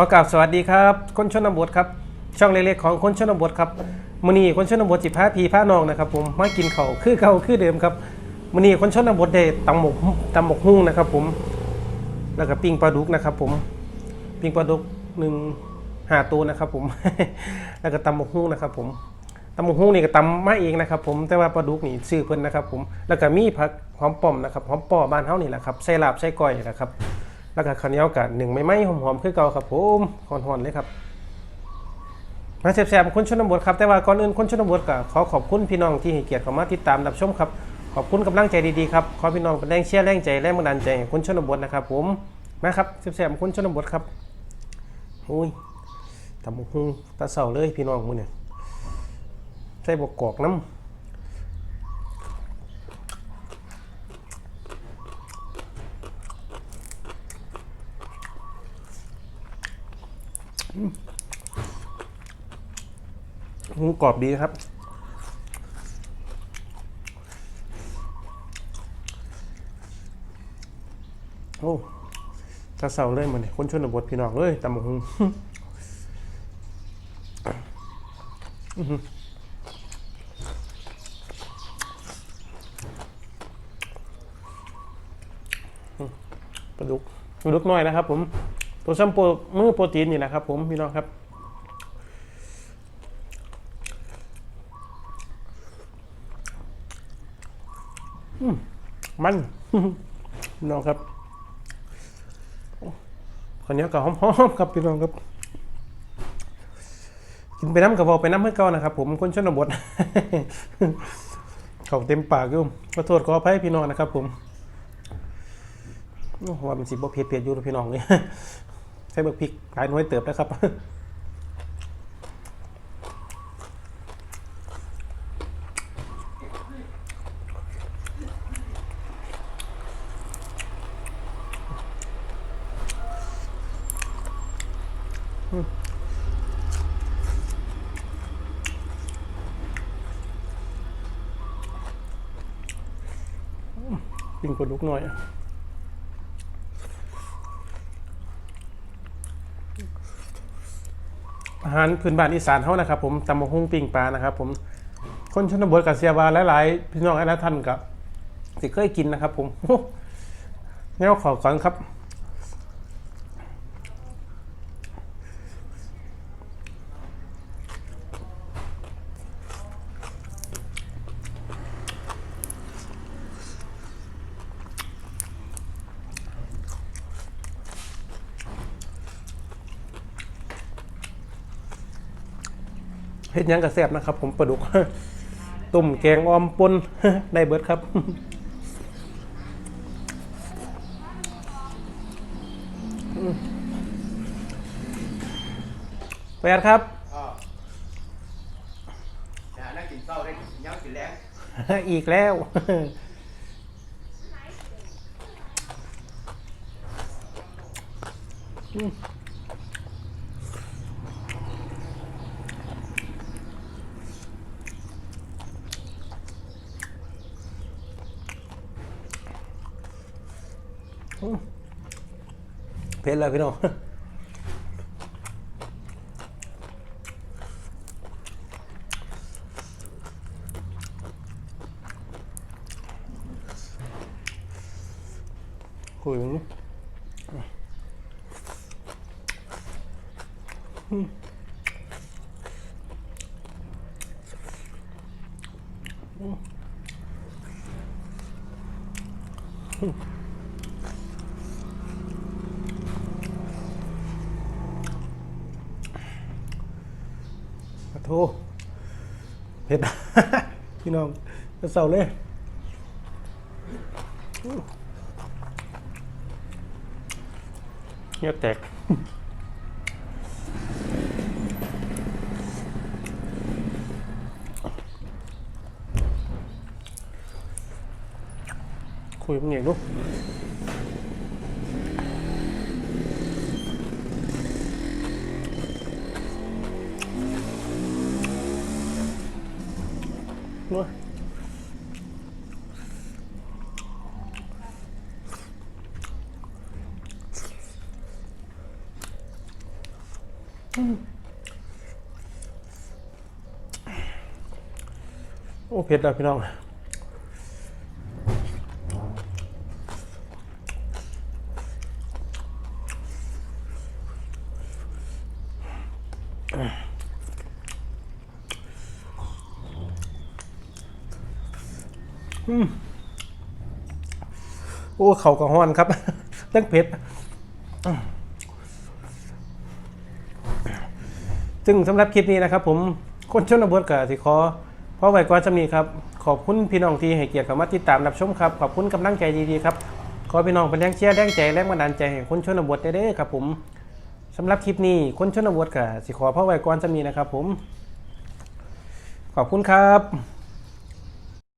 ขอกราบสวัสดีครับคนชนบทครับช่องเล็กๆของคนชนบทครับมื้อนี้คนชนบทจิพาพีพานองนะครับผมมากินเขาคือเก่าคือเดิมครับมื้อนี้คนชนบทได้ตำหมกตำหมกหุ้งนะครับ ผมแล้วก็ปิ้งปลาดุกนะครับ ผมปิ้งปลาดุกหนึ่งหาตัวนะครับ ผมแล้วก็ตำหมกหุ้งนะครับ ผมตำหมกหุ้งนี่ก็ตำมาเองนะครับ ผมแต่ว่าปลาดุกนี่ซื้อเพิ่นนะครับ ผมแล้วก็มีผักหอมป้อมนะครับหอมป้อบ้านเฮานี่แหละครับใส่ลาบใส่ก้อยนะครับ แล้วก็ข้าวเหนียวกับหนึ่งไม่ไหมหอมๆคือเก่าครับผมหอนๆเลยครับมาแซ่บๆคนชนบทครับแต่ว่าก่อนอื่นคนชนบทก็ขอขอบคุณพี่น้องที่ให้เกียรติเข้ามาติดตามรับชมครับขอบคุณกำลังใจดีๆครับขอพี่น้องเป็นแรงเชียร์แรงใจแรงบันดาลใจให้คนชนบทนะครับ ผมมาครับแซ่บๆคนชนบทครับอุ้ยทำหุงตาเสาเลยพี่น้องมือเนี่ยใส่บวกกอกน้ำ กรอบดีครับ โอ้ตาเสาเลยมันคนชนบทพี่น้องเลยตำบักหุงอื้อหือปลาดุกปลาดุกน้อยนะครับผม ตัวซัมโปรมือโปรตีนนี่นะครับผมพี่น้องครับมันพี่น้องครับข้าวเหนียวกับหอมๆครับพี่น้องครับ กินไปน้ำกับเบาไปน้ำให้เก่านะครับ ผมคนชนบทเขาเต็มปากอยู่ขอโทษขออภัยพี่น้องนะครับ ผมว่ามันสิบ่เผ็ดเผ็ดอยู่พี่น้องนี่ ใช้เบิกพริกหลายน่วยเติบนะครับปิ้งปลาดุกหน่อย อาหารพื้นบ้านอีสานเขานะครับผมตำมะฮุ่งปิ้งปลานะครับ ผมคนชนบทกับเสียบาหลายๆพี่น้องหลายท่านกับสิเคยกินนะครับ ผมแนวขอก่อนครับ เฮ็ดหยังกระแซบนะครับ ผมปลาดุกต้มแกงออมปนได้เบิดครับแปดครับอ๋อแต่นั่งกินเศร้าได้ยังกินแรงอีก เผ็ดแล้วพี่น้องคุยกันดิขอโทษเผ็ดพี่น้อง จะเศร้าเลยเงียบ แตกคุยมันเงียโอ้เผ็ดอะพี่น้อง โอ้ เขากระห้อนครับตั้งเผ็ดซึ่งสำหรับคลิปนี้นะครับ ผมคนชนบทกับสิขอพราะไว้ก่อนจะมีครับ ขอบคุณพี่น้องที่ให้เกียรติเข้ามาติดตามรับชมครับ ขอบคุณกำลังใจดีๆครับ ขอพี่น้องเป็นแรงเชียร์แรงใจแรงบันดาลใจให้คนชนบทได้เด้อครับ ผมสำหรับคลิปนี้คนชนบทกับสิขอพราะไว้ก่อนจะมีนะครับ ผม ขอบคุณครับ